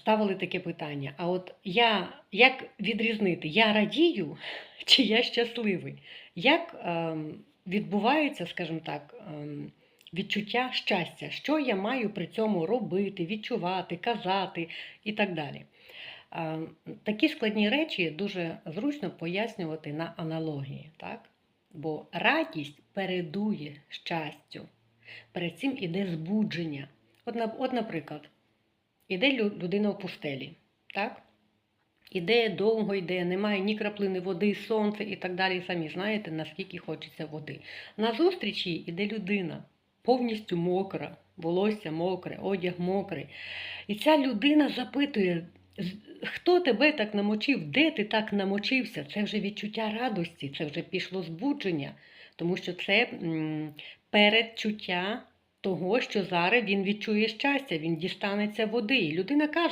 ставили таке питання: а от я як відрізнити, я радію чи я щасливий? Як ем, відбувається, скажімо так, ем, відчуття щастя? Що я маю при цьому робити, відчувати, казати і так далі? Ем, такі складні речі дуже зручно пояснювати на аналогії, так? Бо радість передує щастю. Перед цим іде збудження. От, от наприклад, іде людина в пустелі, так? Іде довго йде, немає ні краплини води, сонця і так далі. Самі знаєте, наскільки хочеться води. На зустрічі іде людина, повністю мокра, волосся мокре, одяг мокрий. І ця людина запитує, хто тебе так намочив, де ти так намочився? Це вже відчуття радості, це вже пішло збудження, тому що це передчуття того, що зараз він відчує щастя, він дістанеться води. І людина каже,